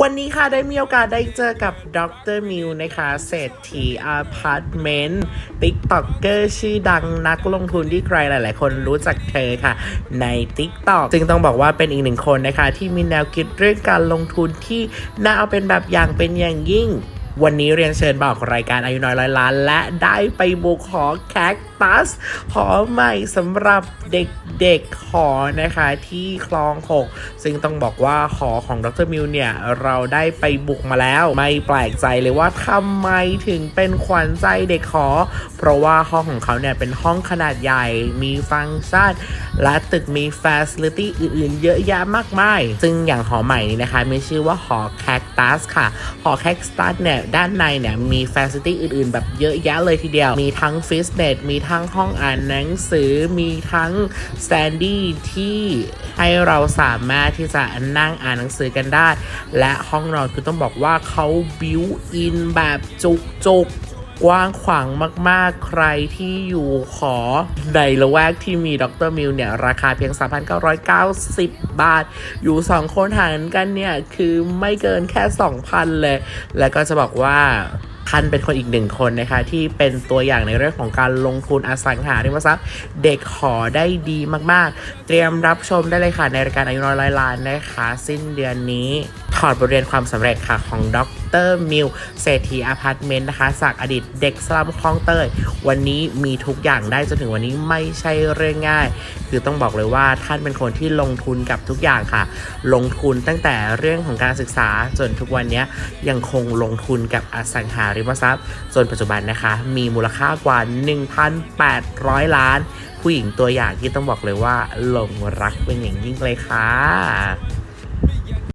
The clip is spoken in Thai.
วันนี้ค่ะได้มีโอกาสได้เจอกับดรมิวนะคะเศรษฐีอพาร์ตเมนต์ติ๊กต็อกเกอร์ชื่อดังนักลงทุนที่ใครหลาย ๆ คนรู้จักเธอค่ะ ใน TikTok จึงต้องบอกว่าเป็นอีกหนึ่งคนนะคะ ที่มีแนวคิดเรื่องการลงทุนที่น่าเอาเป็นแบบอย่างเป็นอย่างยิ่ง วันนี้เรียนเชิญบอกรายการอายุน้อยร้อยล้าน และได้ไปบุกหอแคคตัส หอใหม่สำหรับเด็กๆหอนะคะ ที่คลองหกซึ่งต้องบอกว่าหอของดรมิวเนี่ย เราได้ไปบุกมาแล้ว ไม่แปลกใจเลยว่าทำไมถึงเป็นขวัญใจเด็กหอ เพราะว่าห้องของเขาเนี่ย เป็นห้องขนาดใหญ่มีฟังก์ชัน และตึกมีฟ a ซิลิตี้อื่นๆ เยอะแยะมากมาย ซึ่งอย่างหอใหม่นี้นะคะมีชื่อว่าหอแคคตัสค่ะ หอแคคตัสเนี่ย ด้านในเนี่ย มีฟ a ซิลิตี้อื่นๆ แบบเยอะแยะเลยทีเดียวมีทั้งฟิตเนสมีทั้งห้องอ่านหนังสือมีทั้งสแตนดี้ที่ให้เราสามารถที่จะนั่งอ่านหนังสือกันได้ และห้องนอนคือต้องบอกว่าเขาบิวอินแบบจุกๆกกว้างขวางมากๆ ใครที่อยู่ขอในละแวกที่มีดรมิวเนี่ย ราคาเพียง 3,990 บาท อยู่ 2 คนหารกันเนี่ย คือไม่เกินแค่ 2,000 เลย แล้วก็จะบอกว่า ท่านเป็นคนอีกหนึ่งคนนะคะที่เป็นตัวอย่างในเรื่องของการลงทุนอสังหาริมทรัพย์ เด็กขอได้ดีมากๆ เตรียมรับชมได้เลยค่ะในรายการอายุน้อยร้อยล้านนะคะ สิ้นเดือนนี้ ถอดบทเรียนความสำเร็จค่ะของดรมิวเศรษฐีอพาร์ตเมนต์นะคะจากอดีตเด็กสลัมคลองเตย วันนี้มีทุกอย่างได้จนถึงวันนี้ไม่ใช่เรื่องง่าย คือต้องบอกเลยว่าท่านเป็นคนที่ลงทุนกับทุกอย่างค่ะ ลงทุนตั้งแต่เรื่องของการศึกษาจนทุกวันนี้ยังคงลงทุนกับอสังหาริมทรัพย์จนปัจจุบันนะคะ มีมูลค่ากว่า 1,800 ล้าน ผู้หญิงตัวอย่างที่ต้องบอกเลยว่าหลงรักเป็นอย่างยิ่งเลยค่ะ